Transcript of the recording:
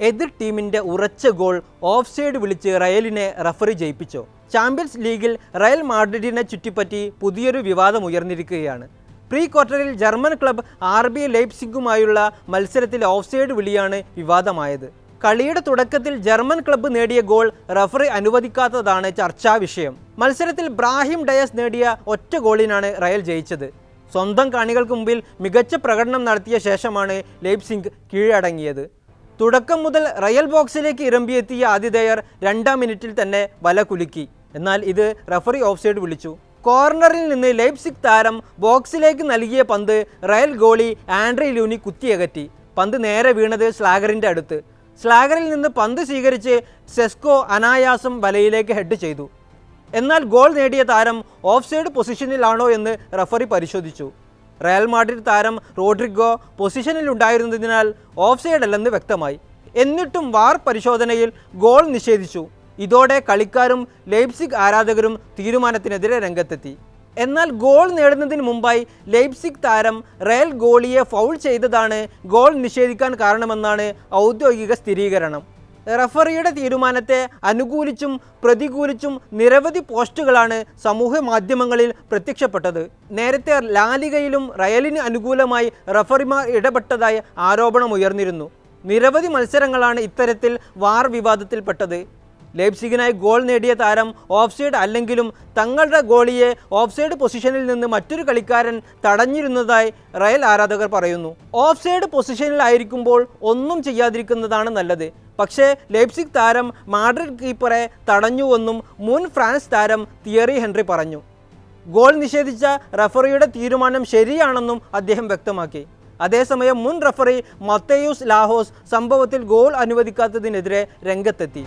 എതിർ ടീമിന്റെ ഉറച്ച ഗോൾ ഓഫ് സൈഡ് വിളിച്ച് റയലിനെ റഫറി ജയിപ്പിച്ചു. ചാമ്പ്യൻസ് ലീഗിൽ റയൽ മാഡ്രിഡിനെ ചുറ്റിപ്പറ്റി പുതിയൊരു വിവാദം ഉയർന്നിരിക്കുകയാണ്. പ്രീ ക്വാർട്ടറിൽ ജർമ്മൻ ക്ലബ് ആർ ബി ലൈപ്സിഗുമായുള്ള മത്സരത്തിൽ ഓഫ് സൈഡ് വിളിയാണ് വിവാദമായത്. കളിയുടെ തുടക്കത്തിൽ ജർമ്മൻ ക്ലബ് നേടിയ ഗോൾ റഫറി അനുവദിക്കാത്തതാണ് ചർച്ചാ വിഷയം. മത്സരത്തിൽ ബ്രാഹിം ഡയസ് നേടിയ ഒറ്റ ഗോളിനാണ് റയൽ ജയിച്ചത്. സ്വന്തം കാണികൾക്ക് മുമ്പിൽ മികച്ച പ്രകടനം നടത്തിയ ശേഷമാണ് ലെയ്പ്സിംഗ് കീഴടങ്ങിയത്. തുടക്കം മുതൽ റയൽ ബോക്സിലേക്ക് ഇറമ്പിയെത്തിയ ആതിഥേയർ രണ്ടാം മിനിറ്റിൽ തന്നെ വല കുലുക്കി. എന്നാൽ ഇത് റഫറി ഓഫ്സൈഡ് വിളിച്ചു. കോർണറിൽ നിന്ന് ലൈപ്സിക് താരം ബോക്സിലേക്ക് നൽകിയ പന്ത് റയൽ ഗോളി ആൻഡ്രി ലൂനി കുത്തിയകറ്റി. പന്ത് നേരെ വീണത് സ്ലാഗറിന്റെ അടുത്ത്. സ്ലാഗറിൽ നിന്ന് പന്ത് സ്വീകരിച്ച് സെസ്കോ അനായാസം വലയിലേക്ക് ഹെഡ് ചെയ്തു. എന്നാൽ ഗോൾ നേടിയ താരം ഓഫ് സൈഡ് പൊസിഷനിലാണോ എന്ന് റഫറി പരിശോധിച്ചു. റയൽ മാഡ്രിഡ് താരം റോഡ്രിഗോ പൊസിഷനിൽ ഉണ്ടായിരുന്നതിനാൽ ഓഫ് സൈഡ് അല്ലെന്ന് വ്യക്തമായി. എന്നിട്ടും വാർ പരിശോധനയിൽ ഗോൾ നിഷേധിച്ചു. ഇതോടെ കളിക്കാരും ലെയ്പ്സിഗ് ആരാധകരും തീരുമാനത്തിനെതിരെ രംഗത്തെത്തി. എന്നാൽ ഗോൾ നേടുന്നതിന് മുമ്പായി ലെയ്പ്സിഗ് താരം റയൽ ഗോളിയെ ഫൗൾ ചെയ്തതാണ് ഗോൾ നിഷേധിക്കാൻ കാരണമെന്നാണ് ഔദ്യോഗിക സ്ഥിരീകരണം. റഫറിയുടെ തീരുമാനത്തെ അനുകൂലിച്ചും പ്രതികൂലിച്ചും നിരവധി പോസ്റ്റുകളാണ് സമൂഹ മാധ്യമങ്ങളിൽ പ്രത്യക്ഷപ്പെട്ടത്. നേരത്തെ ലാലികയിലും റയലിന് അനുകൂലമായി റഫറിമാർ ഇടപെട്ടതായി ആരോപണം ഉയർന്നിരുന്നു. നിരവധി മത്സരങ്ങളാണ് ഇത്തരത്തിൽ വാർ വിവാദത്തിൽപ്പെട്ടത്. ലേപ്സിഗിനായി ഗോൾ നേടിയ താരം ഓഫ്സൈഡ് അല്ലെങ്കിലും തങ്ങളുടെ ഗോളിയെ ഓഫ്സൈഡ് പൊസിഷനിൽ നിന്ന് മറ്റൊരു കളിക്കാരൻ തടഞ്ഞിരുന്നതായി റയൽ ആരാധകർ പറയുന്നു. ഓഫ്സൈഡ് പൊസിഷനിലായിരിക്കുമ്പോൾ ഒന്നും ചെയ്യാതിരിക്കുന്നതാണ് നല്ലത്. പക്ഷേ ലേപ്സിക് താരം മാഡ്രിഡ് കീപ്പറെ തടഞ്ഞുവെന്നും മുൻ ഫ്രാൻസ് താരം തിയറി ഹെൻറി പറഞ്ഞു. ഗോൾ നിഷേധിച്ച റഫറിയുടെ തീരുമാനം ശരിയാണെന്നും അദ്ദേഹം വ്യക്തമാക്കി. അതേസമയം മുൻ റഫറി മത്തേയൂസ് ലാഹോസ് സംഭവത്തിൽ ഗോൾ അനുവദിക്കാത്തതിനെതിരെ രംഗത്തെത്തി.